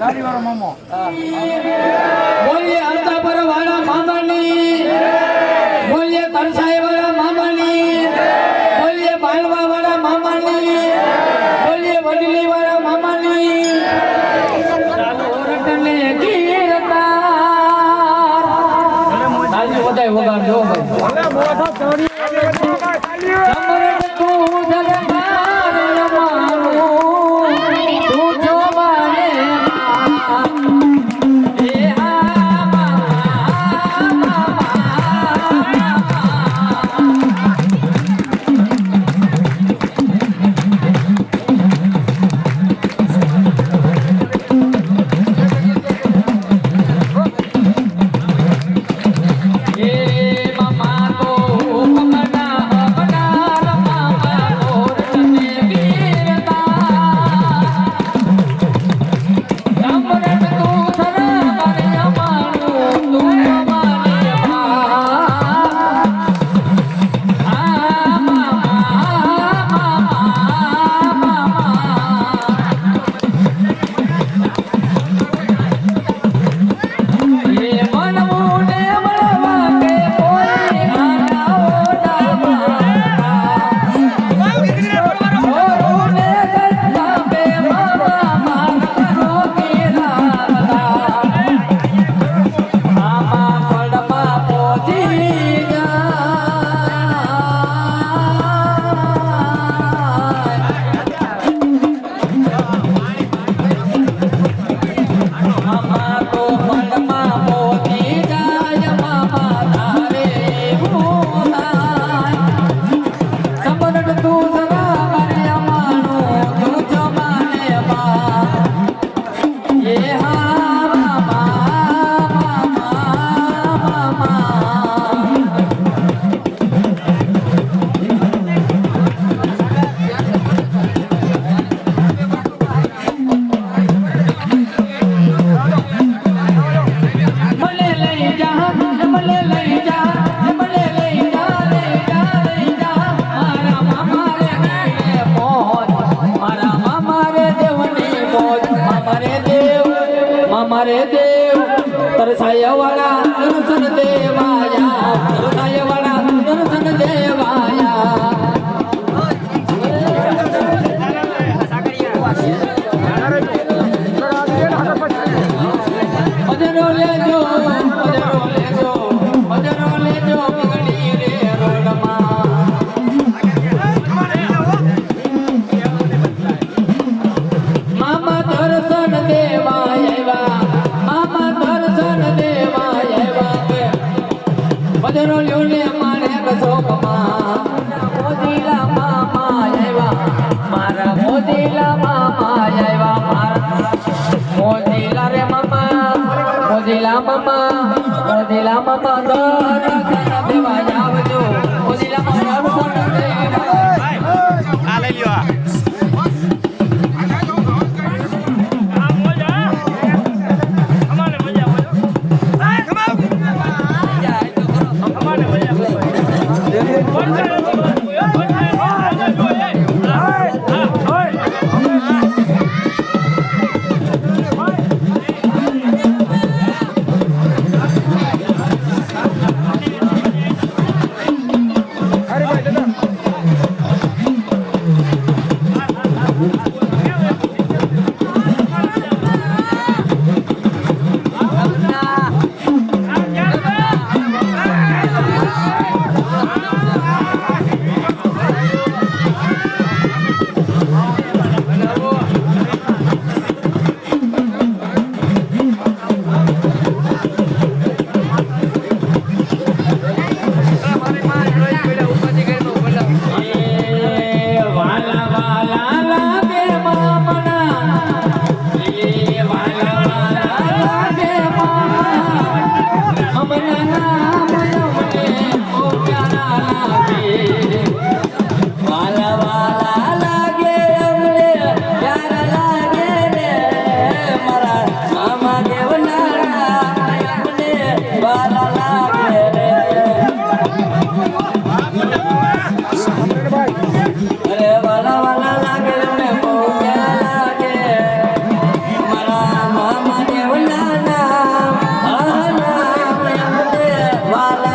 દાઢી વાળો મામો. બોલીએ અડતા પર વાળા મામાની. બોલીએ તરસાઈ વાળા મામાની. બોલીએ બાલવા મામાની. બોલીએ વડલી મામાની. જગા દેવ તરસાય વાળા દર્શન દેવાયા તરસાય વાળા દર્શન દેવાયા ભજનો લેજો ભજનો લેજો મોજીલા રે મામા આવજો મોજીલા મામા ta'ala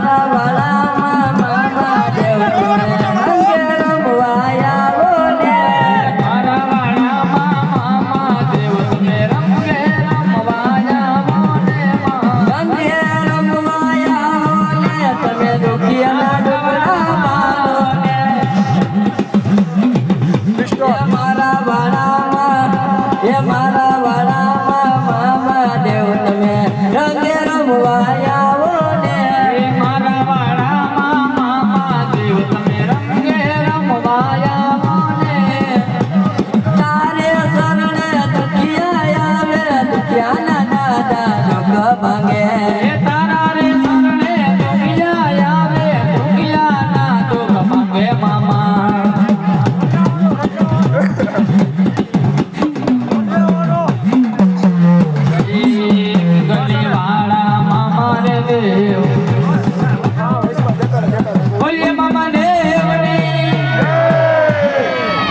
Baba.